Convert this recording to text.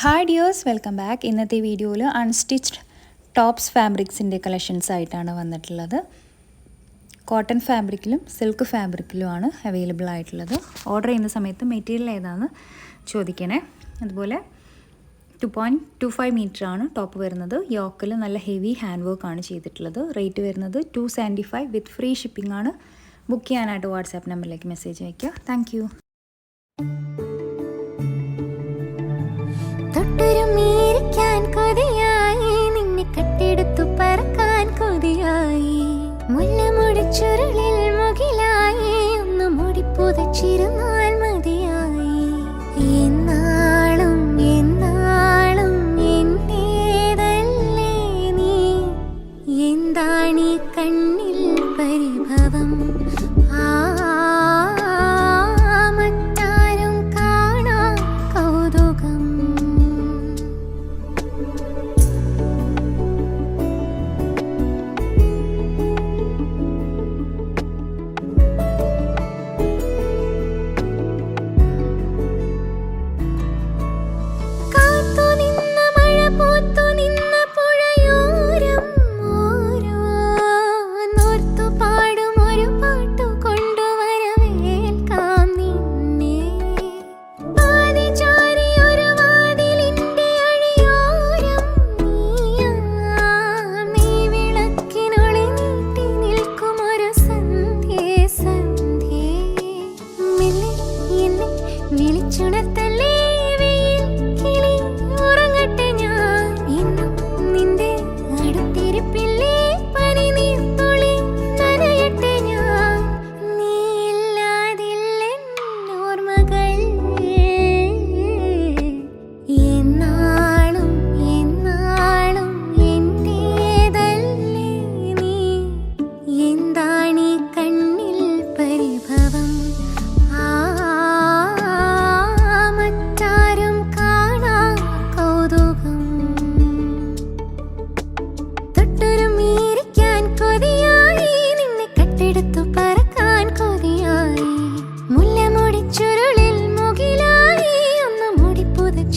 Hi dears welcome back ഇന്നത്തെ വീഡിയോയിൽ unstitched tops ഫാബ്രിക്സിന്റെ collections ആയിട്ടാണ് വന്നിട്ടുള്ളത്. കോട്ടൺ ഫാബ്രിക്കിലും സിൽക്ക് ഫാബ്രിക്കിലുമാണ് അവൈലബിൾ ആയിട്ടുള്ളത്. ഓർഡർ ചെയ്യുന്ന സമയത്ത് മെറ്റീരിയൽ ഏതാണെന്ന് ചോദിക്കണേ? അതുപോലെ ടു പോയിന്റ് ടു ഫൈവ് മീറ്ററാണ് ടോപ്പ് വരുന്നത്. യോക്കിൽ നല്ല ഹെവി ഹാൻഡ് വർക്ക് ആണ് ചെയ്തിട്ടുള്ളത്. റേറ്റ് വരുന്നത് two seventy five with free shipping ആണ് ബുക്ക് ചെയ്യാനായിട്ട് വാട്സാപ്പ് നമ്പറിലേക്ക് മെസ്സേജ് അയയ്ക്കുക. താങ്ക് ചുരുളിൽ മുകിലായി ഒന്ന് മുടി പുതച്ചിരുന്നു. വിളിച്ചുണർത്ത